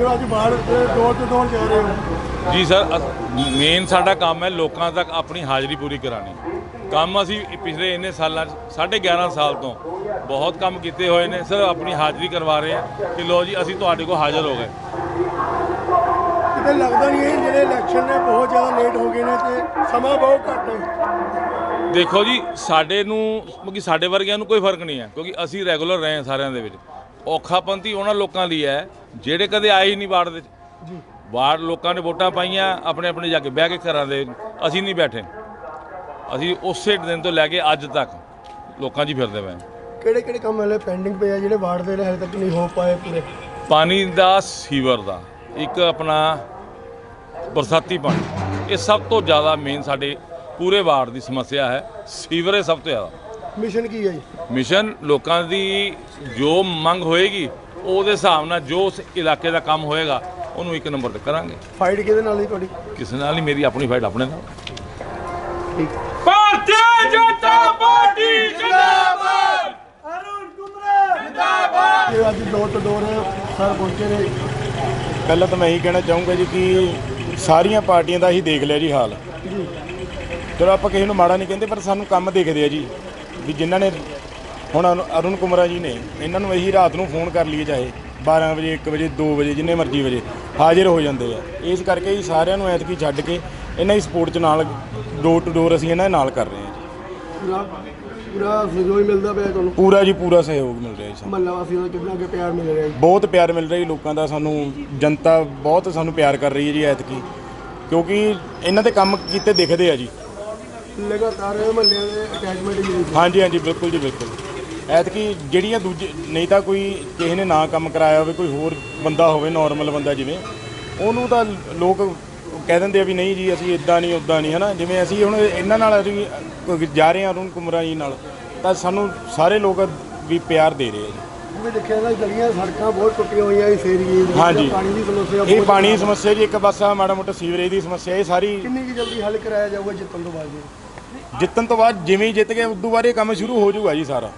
ਡੋਰ ਡੋਰ ਜਾ ਰਹੇ ਹੋ। ਜੀ ਸਰ ਮੇਨ ਸਾਡਾ ਕੰਮ ਹੈ ਲੋਕਾਂ ਤੱਕ ਆਪਣੀ ਹਾਜ਼ਰੀ ਪੂਰੀ ਕਰਾਣੀ ਕੰਮ ਅਸੀਂ ਪਿਛਲੇ ਇੰਨੇ ਸਾਲਾਂ 'ਚ ਸਾਢੇ 11 ਸਾਲ ਤੋਂ ਬਹੁਤ ਕੰਮ ਕੀਤੇ ਹੋਏ ਨੇ। ਸਰ ਆਪਣੀ ਹਾਜ਼ਰੀ ਕਰਵਾ ਰਹੇ ਹਾਂ ਕਿ ਲੋ ਜੀ ਅਸੀਂ ਤੁਹਾਡੇ ਕੋਲ ਹਾਜ਼ਰ ਹੋ ਗਏ। ਕਿਤੇ ਲੱਗਦਾ ਨਹੀਂ ਇਹ ਜਿਹੜੇ ਇਲੈਕਸ਼ਨ ਨੇ ਬਹੁਤ ਜ਼ਿਆਦਾ ਲੇਟ ਹੋ ਗਏ ਨੇ ਤੇ ਸਮਾਂ ਬਹੁਤ ਘੱਟ ਹੈ। ਦੇਖੋ ਜੀ ਸਾਡੇ ਨੂੰ ਕਿਉਂਕਿ ਸਾਡੇ ਵਰਗਿਆਂ ਨੂੰ ਕੋਈ ਫ਼ਰਕ ਨਹੀਂ ਹੈ ਕਿਉਂਕਿ ਅਸੀਂ ਰੈਗੂਲਰ ਰਹੇ ਹਾਂ ਸਾਰਿਆਂ ਦੇ ਵਿੱਚ। ਔਖਾਪੰਤੀ ਉਹਨਾਂ ਲੋਕਾਂ ਲਈ ਹੈ ਜਿਹੜੇ ਕਦੇ ਆਏ ਹੀ ਨਹੀਂ ਵਾਰਡ ਦੇ ਜੀ। ਵਾਰਡ ਲੋਕਾਂ ਨੇ ਵੋਟਾਂ ਪਾਈਆਂ ਆਪਣੇ ਆਪਣੇ ਜਾ ਕੇ ਬਹਿ ਕੇ ਘਰਾਂ ਦੇ ਅਸੀਂ ਨਹੀਂ ਬੈਠੇ। ਅਸੀਂ ਉਸੇ ਦਿਨ ਤੋਂ ਲੈ ਕੇ ਅੱਜ ਤੱਕ ਲੋਕਾਂ 'ਚ ਹੀ ਫਿਰਦੇ ਪਏ। ਕਿਹੜੇ ਕਿਹੜੇ ਕੰਮ ਹਲੇ ਪੈਂਡਿੰਗ ਪਏ ਆ ਜਿਹੜੇ ਵਾਰਡ ਦੇ ਹਲੇ ਤੱਕ ਨਹੀਂ ਹੋ ਪਾਏ ਪੂਰੇ? ਪਾਣੀ ਦਾ ਸੀਵਰ ਦਾ ਇੱਕ ਆਪਣਾ ਬਰਸਾਤੀ ਪਾਣੀ। ਇਹ ਸਭ ਤੋਂ ਜ਼ਿਆਦਾ ਮੇਨ ਸਾਡੇ ਪੂਰੇ ਵਾਰਡ ਦੀ ਸਮੱਸਿਆ ਹੈ। ਸੀਵਰੇਜ ਸਭ ਤੋਂ ਜ਼ਿਆਦਾ। ਮਿਸ਼ਨ ਕੀ ਹੈ ਜੀ? ਮਿਸ਼ਨ ਲੋਕਾਂ ਦੀ ਜੋ ਮੰਗ ਹੋਏਗੀ ਉਹਦੇ ਹਿਸਾਬ ਨਾਲ ਜੋ ਉਸ ਇਲਾਕੇ ਦਾ ਕੰਮ ਹੋਏਗਾ ਉਹਨੂੰ ਇੱਕ ਨੰਬਰ ਤੇ ਕਰਾਂਗੇ। ਫਾਈਟ ਕਿਹਦੇ ਨਾਲ ਹੈ ਤੁਹਾਡੀ? ਕਿਸੇ ਨਾਲ ਨਹੀਂ ਮੇਰੀ ਆਪਣੀ ਫਾਈਟ ਆਪਣੇ ਨਾਲ। ਠੀਕ। ਭਾਰਤੀ ਜਨਤਾ ਪਾਰਟੀ ਜਿੰਦਾਬਾਦ! ਇਹ ਅੱਜ ਡੋਰ ਟੂ ਡੋਰ ਸਰ ਪਹੁੰਚੇ ਨੇ। ਪਹਿਲਾਂ ਤਾਂ ਮੈਂ ਇਹੀ ਕਹਿਣਾ ਚਾਹੂੰਗਾ ਜੀ ਕਿ ਸਾਰੀਆਂ ਪਾਰਟੀਆਂ ਦਾ ਹੀ ਦੇਖ ਲਿਆ ਜੀ ਹਾਲ। ਜੀ। ਚਲੋ ਆਪਾਂ ਕਿਸੇ ਨੂੰ ਮਾੜਾ ਨਹੀਂ ਕਹਿੰਦੇ ਪਰ ਸਾਨੂੰ ਕੰਮ ਦੇਖਦੇ ਆ ਜੀ। ਵੀ ਜਿਨ੍ਹਾਂ ਨੇ ਹੁਣ ਅਰੂ- ਅਰੁਣ ਕੁਮਰਾ ਜੀ ਨੇ ਇਹਨਾਂ ਨੂੰ ਇਹੀ ਰਾਤ ਨੂੰ ਫੋਨ ਕਰ ਲਈਏ ਚਾਹੇ 12 ਵਜੇ 1 ਵਜੇ 2 ਵਜੇ ਜਿੰਨੇ ਮਰਜ਼ੀ ਵਜੇ ਹਾਜ਼ਰ ਹੋ ਜਾਂਦੇ ਆ। ਇਸ ਕਰਕੇ ਹੀ ਸਾਰਿਆਂ ਨੂੰ ਐਤਕੀ ਛੱਡ ਕੇ ਇਹਨਾਂ ਦੀ ਸਪੋਰਟ ਚ ਨਾਲ ਡੋਰ ਟੂ ਡੋਰ ਅਸੀਂ ਇਹਨਾਂ ਦੇ ਨਾਲ ਕਰ ਰਹੇ ਹਾਂ ਜੀ। ਪੂਰਾ ਪੂਰਾ ਸਹਿਯੋਗ ਮਿਲਦਾ ਪਿਆ ਤੁਹਾਨੂੰ? ਪੂਰਾ ਜੀ ਪੂਰਾ ਸਹਿਯੋਗ ਮਿਲ ਰਿਹਾ ਜੀ ਸਾਨੂੰ। ਮਹੱਲਾ ਵਾਸੀਆਂ ਦਾ ਕਿੰਨਾ ਕੁ ਪਿਆਰ ਮਿਲ ਰਿਹਾ ਜੀ? ਬਹੁਤ ਪਿਆਰ ਮਿਲ ਰਿਹਾ ਜੀ ਲੋਕਾਂ ਦਾ ਸਾਨੂੰ ਜਨਤਾ ਬਹੁਤ ਸਾਨੂੰ ਪਿਆਰ ਕਰ ਰਹੀ ਹੈ ਜੀ ਐਤਕੀ। ਕਿਉਂਕਿ ਇਹਨਾਂ ਦੇ ਕੰਮ ਕੀਤੇ ਦਿਖਦੇ ਆ ਜੀ। ਲਗਾਤਾਰ ਮਹੱਲਿਆਂ ਦੇ ਅਟੈਚਮੈਂਟ ਸੀ ਹਾਂਜੀ ਹਾਂਜੀ ਬਿਲਕੁਲ ਜੀ ਬਿਲਕੁਲ। ਐਤਕੀ ਜਿਹੜੀਆਂ ਦੂਜੇ ਨਹੀਂ ਤਾਂ ਕੋਈ ਕਿਸੇ ਨੇ ਨਾ ਕੰਮ ਕਰਾਇਆ ਹੋਵੇ ਕੋਈ ਹੋਰ ਬੰਦਾ ਹੋਵੇ ਨਾਰਮਲ ਬੰਦਾ ਜਿਵੇਂ ਉਹਨੂੰ ਤਾਂ ਲੋਕ ਕਹਿ ਦਿੰਦੇ ਆ ਵੀ ਨਹੀਂ ਜੀ ਅਸੀਂ ਇਦਾਂ ਨਹੀਂ ਉਦਾਂ ਨਹੀਂ ਹਨਾ? ਜਿਵੇਂ ਅਸੀਂ ਹੁਣ ਇਹਨਾਂ ਨਾਲ ਅਸੀਂ ਜਾ ਰਹੇ ਹਾਂ ਅਰੁਣ ਕੁਮਰਾ ਜੀ ਨਾਲ ਤਾਂ ਸਾਨੂੰ ਸਾਰੇ ਲੋਕ ਵੀ ਪਿਆਰ ਦੇ ਰਹੇ ਆ ਜੀ। ਜਿਵੇਂ ਦੇਖਿਆ ਨਾ ਗਲੀਆਂ ਸੜਕਾਂ ਬਹੁਤ ਟੁੱਟੀਆਂ ਹੋਈਆਂ ਇਸ ਏਰੀਏ ਦੀ ਹਾਂਜੀ। ਪਾਣੀ ਦੀ ਸਮੱਸਿਆ ਇਹ ਪਾਣੀ ਦੀ। ਸਮੱਸਿਆ ਜੀ ਇੱਕ ਬਸ ਆ ਮਾੜਾ ਮੋਟਾ ਸੀਵਰੇਜ ਦੀ ਸਮੱਸਿਆ ਇਹ ਸਾਰੀ ਕਿੰਨੀ ਕੁ ਜਲਦੀ ਹੱਲ ਕਰਾਇਆ ਜਾਊਗਾ ਜਿੱਤਣ ਤੋਂ ਬਾਅਦ ਜੀ? ਜਿੱਤਣ ਤੋਂ ਬਾਅਦ ਜਿਵੇਂ ਹੀ ਜਿੱਤ ਗਏ, ਉਦੋਂ ਬਾਅਦ ਇਹ ਕੰਮ ਸ਼ੁਰੂ ਹੋ ਜਾਊਗਾ ਜੀ ਸਾਰਾ।